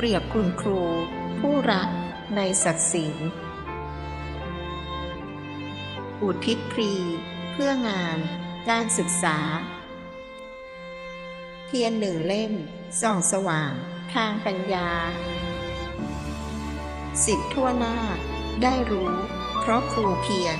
เปรียบคุณครู ผู้รักในศักดิ์ศรีอุทิศพรี เพื่องาน การศึกษาเพียรหนึ่งเล่มส่องสว่าง ทางปัญญา สิทธทั่วหน้า ได้รู้ เพราะครูเพียร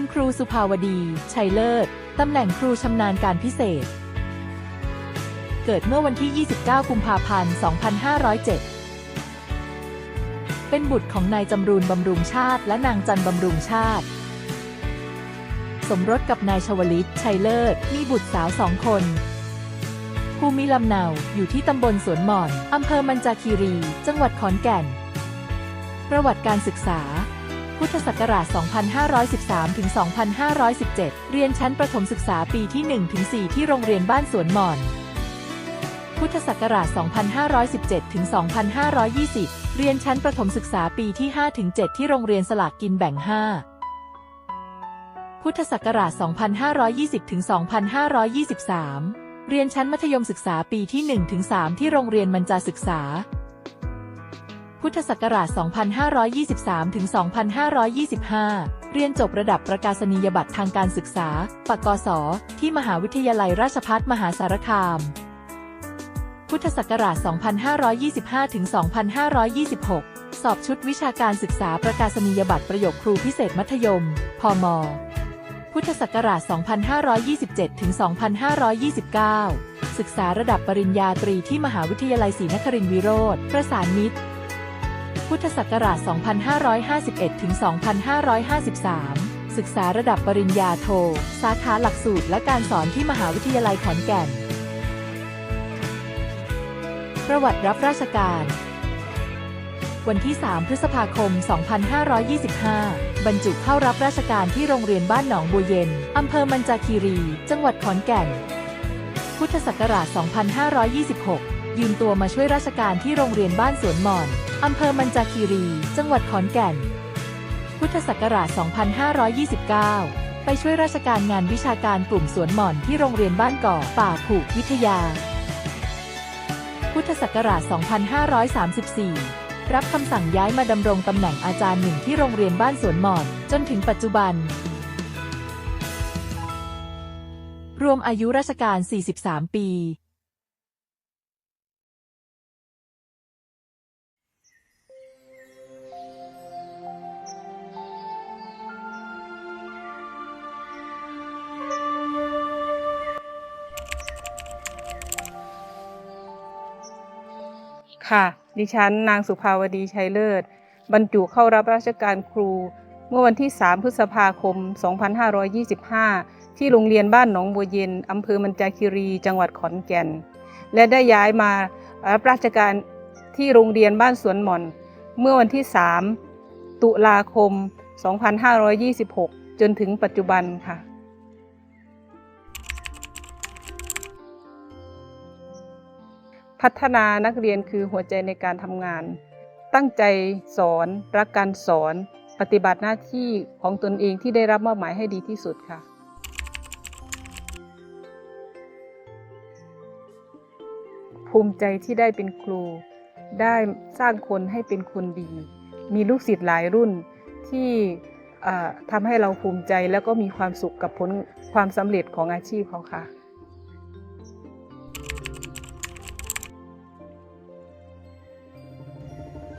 คุณครูสุภาวดี ชัยเลิศ ตำแหน่งครูชำนาญการพิเศษ เกิดเมื่อวันที่ 29 กุมภาพันธ์ 2507 เป็นบุตรของนายจำรูนบำรุงชาติ และนางจันบำรุงชาติ สมรสกับนายชวลิต ชัยเลิศ มีบุตรสาวสองคนภูมิลำเนาอยู่ที่ตำบลสวนหม่อน อำเภอมันจาคีรี จังหวัดขอนแก่น ประวัติการศึกษา พุทธศักราช 2513 ถึง 2517 เรียนชั้นประถมศึกษาปีที่ 1 ถึง 4 ที่โรงเรียนบ้านสวนหม่อน พุทธศักราช 2517 ถึง 2520 เรียนชั้นประถมศึกษาปีที่ 5 ถึง 7 ที่โรงเรียนสลากกินแบ่ง 5 พุทธศักราช 2520 ถึง 2523 เรียนชั้นมัธยมศึกษาปีที่ 1 ถึง 3 ที่โรงเรียนมัญจาศึกษา พุทธศักราช 2523 ถึง 2525 เรียนจบระดับประกาศนียบัตรทางการศึกษา ปกศ ที่มหาวิทยาลัยราชภัฏมหาสารคาม พุทธศักราช 2525 ถึง 2526 สอบชุดวิชาการศึกษาประกาศนียบัตรประโยคครูพิเศษมัธยม พม พุทธศักราช 2527 ถึง 2529 ศึกษาระดับปริญญาตรีที่มหาวิทยาลัยศรีนครินทรวิโรธประสานมิตร พุทธศักราช 2551 ถึง 2553 ศึกษาระดับปริญญาโท สาขาหลักสูตรและการสอนที่มหาวิทยาลัยขอนแก่น ประวัติรับราชการ วันที่ 3 พฤษภาคม 2525 บรรจุเข้ารับราชการที่โรงเรียนบ้านหนองบัวเย็น อำเภอมันจาคีรี จังหวัดขอนแก่น พุทธศักราช 2526 ยืมตัวมาช่วยราชการที่โรงเรียนบ้านสวนหม่อน อำเภอมันจาคีรี จังหวัดขอนแก่น พุทธศักราช 2529 ไปช่วยราชการงานวิชาการกลุ่มสวนหม่อนที่โรงเรียนบ้านก่อป่าผูกวิทยา พุทธศักราช 2534 รับคำสั่งย้ายมาดำรงตำแหน่งอาจารย์หนึ่งที่โรงเรียนบ้านสวนหม่อน จนถึงปัจจุบัน รวมอายุราชการ 43 ปี ค่ะ ดิฉันนางสุภาวดีชัยเลิศ บรรจุเข้ารับราชการครู เมื่อวันที่ 3 พฤษภาคม 2525 ที่โรงเรียนบ้านหนองบัวเย็นอำเภอมันจาคีรี จังหวัดขอนแก่น และได้ย้ายมารับราชการที่โรงเรียนบ้านสวนหม่อน เมื่อวันที่ 3 ตุลาคม 2526 จนถึงปัจจุบันค่ะ พัฒนานักเรียนคือหัวใจในการทำงาน ตั้งใจสอน รักการสอน ปฏิบัติหน้าที่ของตนเองที่ได้รับมอบหมายให้ดีที่สุดค่ะภูมิใจที่ได้เป็นครู ได้สร้างคนให้เป็นคนดี มีลูกศิษย์หลายรุ่นที่ทำให้เราภูมิใจแล้วก็มีความสุขกับผลความสำเร็จของอาชีพเขาค่ะ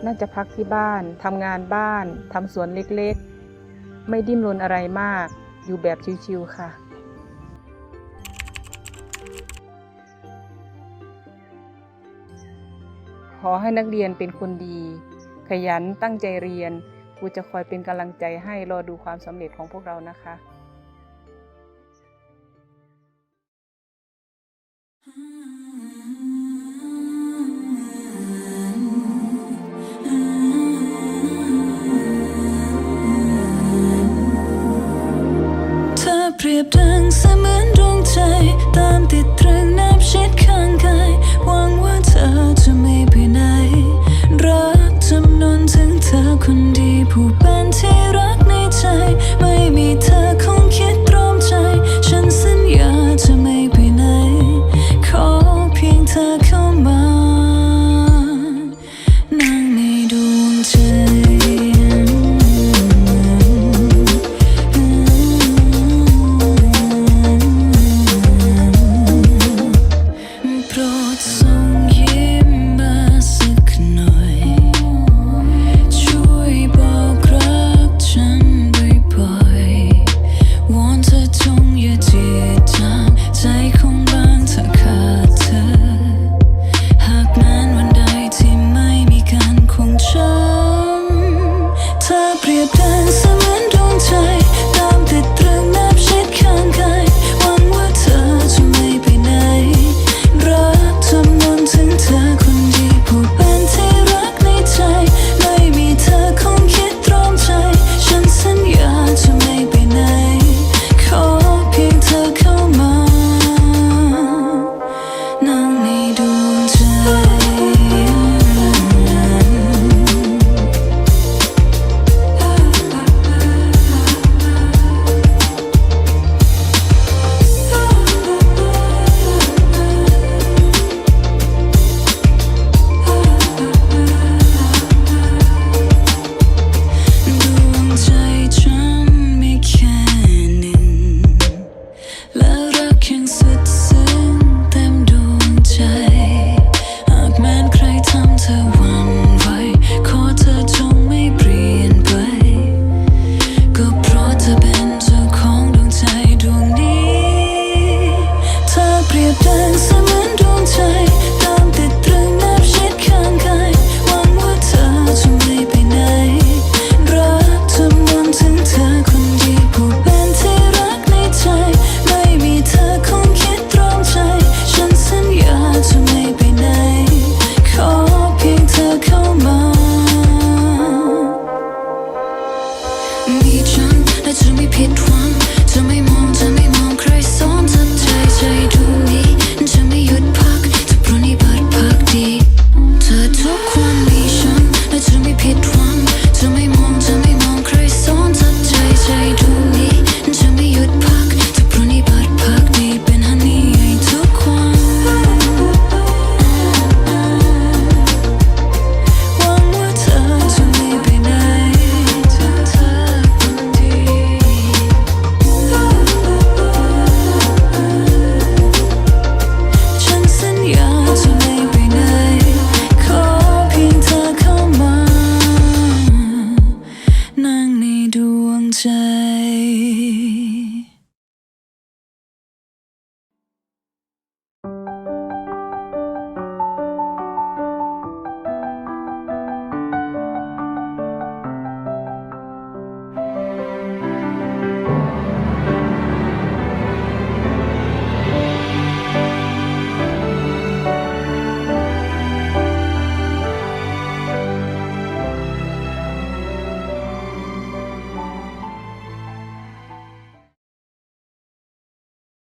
น่าจะพักที่บ้านทำงานบ้านทำสวนเล็กๆ ไม่ดิ้นรนอะไรมาก อยู่แบบชิวๆค่ะขอให้นักเรียนเป็นคนดี ขยันตั้งใจเรียนครูจะคอยเป็นกำลังใจให้รอดูความสำเร็จของพวกเรานะคะ the